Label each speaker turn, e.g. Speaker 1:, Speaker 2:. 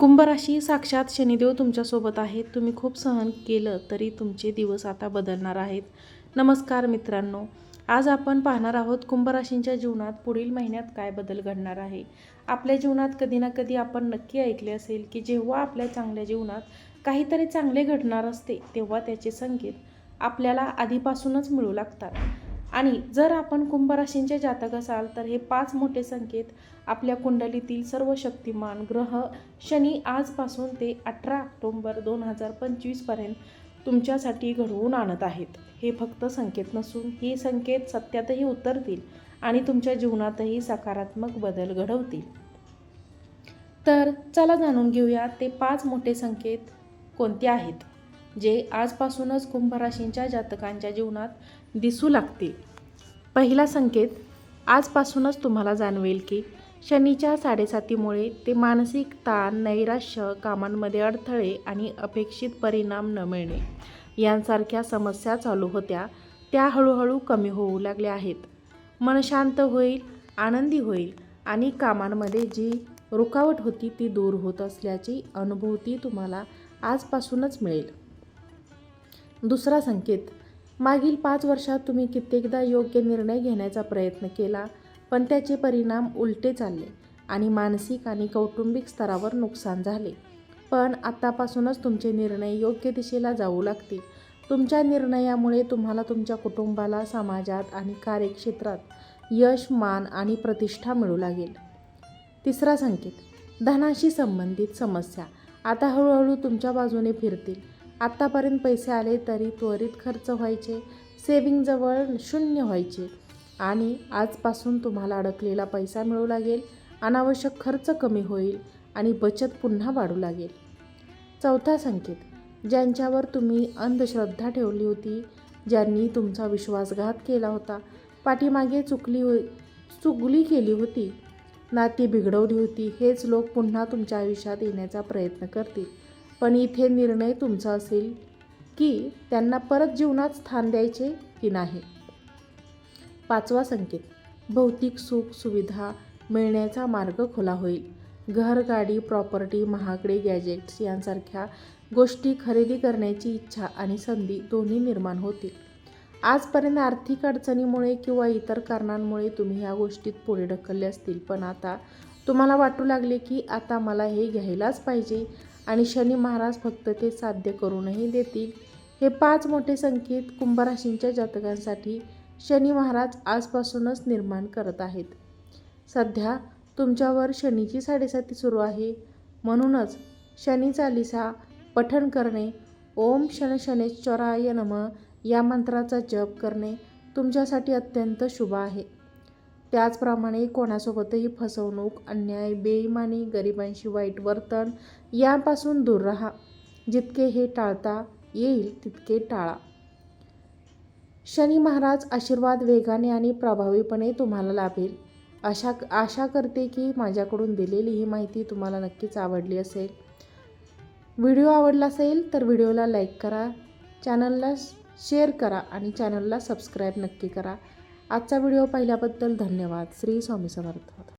Speaker 1: कुंभराशी साक्षात शनिदेव तुमच्यासोबत आहेत. तुम्ही खूप सहन केलं तरी तुमचे दिवस आता बदलणार आहेत. नमस्कार मित्रांनो आज आपण पाहणार आहोत कुंभराशींच्या जीवनात पुढील महिन्यात काय बदल घडणार आहे. आपल्या जीवनात कधी ना कधी आपण नक्की ऐकले असेल की जेव्हा आपल्या चांगल्या जीवनात काहीतरी चांगले घडणार असते तेव्हा त्याचे संकेत आपल्याला आधीपासूनच मिळू लागतात. आणि जर आपण कुंभराशींचे जातक असाल तर हे पाच मोठे संकेत आपल्या कुंडलीतील सर्व शक्तिमान ग्रह शनी आजपासून ते अठरा ऑक्टोंबर दोन हजार पंचवीसपर्यंत तुमच्यासाठी घडवून आणत आहेत. हे फक्त संकेत नसून हे संकेत सत्यातही उतरतील आणि तुमच्या जीवनातही सकारात्मक बदल घडवतील. तर चला जाणून घेऊया ते पाच मोठे संकेत कोणते आहेत? जे आजपासूनच कुंभ राशींच्या जातकांच्या जीवनात दिसू लागतील. पहिला संकेत आजपासूनच तुम्हाला जाणवेल की शनीच्या साडेसातीमुळे ते मानसिक ताण नैराश्य कामांमध्ये अडथळे आणि अपेक्षित परिणाम न मिळणे यांसारख्या समस्या चालू होत्या त्या हळूहळू कमी होऊ लागल्या आहेत. मन शांत होईल आनंदी होईल आणि कामांमध्ये जी रुकावट होती ती दूर होत असल्याची अनुभूती तुम्हाला आजपासूनच मिळेल. दुसरा संकेत. मागील पाच वर्षात तुम्ही कित्येकदा योग्य निर्णय घेण्याचा प्रयत्न केला पण त्याचे परिणाम उलटे चालले आणि मानसिक आणि कौटुंबिक स्तरावर नुकसान झाले. पण आत्तापासूनच तुमचे निर्णय योग्य दिशेला जाऊ लागतील. तुमच्या निर्णयामुळे तुम्हाला तुमच्या कुटुंबाला समाजात आणि कार्यक्षेत्रात यश मान आणि प्रतिष्ठा मिळू लागेल. तिसरा संकेत. धनाशी संबंधित समस्या. आता हळूहळू तुमच्या बाजूने फिरतील. आत्तापर्यंत पैसे आले तरी त्वरित खर्च व्हायचे सेविंगजवळ शून्य व्हायचे आणि आजपासून तुम्हाला अडकलेला पैसा मिळू लागेल अनावश्यक खर्च कमी होईल आणि बचत पुन्हा वाढू लागेल. चौथा संकेत ज्यांच्यावर तुम्ही अंधश्रद्धा ठेवली होती ज्यांनी तुमचा विश्वासघात केला होता पाठीमागे चुकली हो चुगली केली होती नाती बिघडवली होती हेच लोक पुन्हा तुमच्या आयुष्यात येण्याचा प्रयत्न करतील. पण इथे निर्णय तुमचा असेल की त्यांना परत जीवनात स्थान द्यायचे की नाही? पाचवा संकेत. भौतिक सुख सुविधा मिळण्याचा मार्ग खुला होईल. घर गाडी प्रॉपर्टी महागडे गॅजेट्स यांसारख्या गोष्टी खरेदी करण्याची इच्छा आणि संधी दोन्ही निर्माण होतील. आजपर्यंत आर्थिक अडचणीमुळे किंवा इतर कारणांमुळे तुम्ही ह्या गोष्टीत पुढे ढकलले असतील पण आता तुम्हाला वाटू लागले की आता मला हे घ्यायलाच पाहिजे आणि शनी महाराज फक्त ते साध्य करूनही देतील. हे पाच मोठे संकेत कुंभराशींच्या जातकांसाठी शनी महाराज आजपासूनच निर्माण करत आहेत. सध्या तुमच्यावर शनीची साडेसाती सुरू आहे. म्हणूनच शनी चालिसा पठण करणे ओम शन शनेश्वराय नम या मंत्राचा जप करणे तुमच्यासाठी अत्यंत शुभ आहे. त्याचप्रमाणे कोणासोबतही फसवणूक अन्याय बेईमानी गरिबांशी वाईट वर्तन यापासून दूर राहा. जितके हे टाळता येईल तितके टाळा. शनी महाराज आशीर्वाद वेगाने आणि प्रभावीपणे तुम्हाला लाभेल. अशा आशा करते की माझ्याकडून दिलेली ही माहिती तुम्हाला नक्कीच आवडली असेल. व्हिडिओ आवडला असेल तर व्हिडिओला लाईक करा. चॅनलला शेअर करा आणि चॅनलला सबस्क्राईब नक्की करा. आजचा व्हिडिओ पाहिल्याबद्दल धन्यवाद. श्री स्वामी समर्थ.